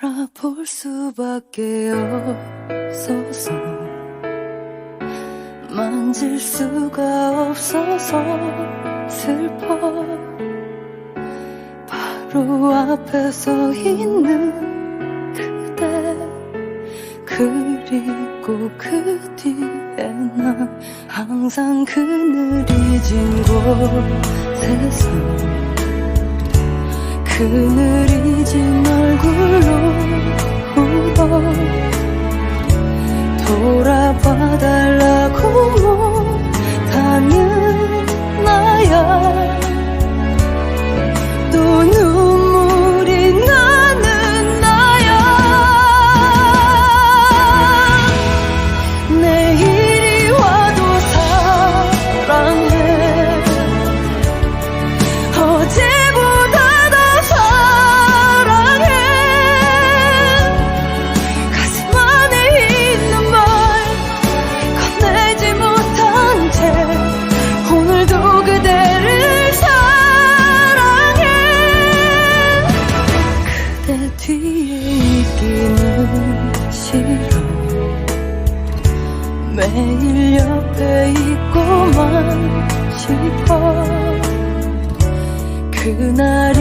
바라볼 수밖에 없어서 만질 수가 없어서 슬퍼. 바로 앞에 서 있는 그대 그리고 그 뒤에 난 항상 그늘이 진 곳에서 그늘이 진 얼굴로 我的 매일 옆에 있고만 싶어. 그날이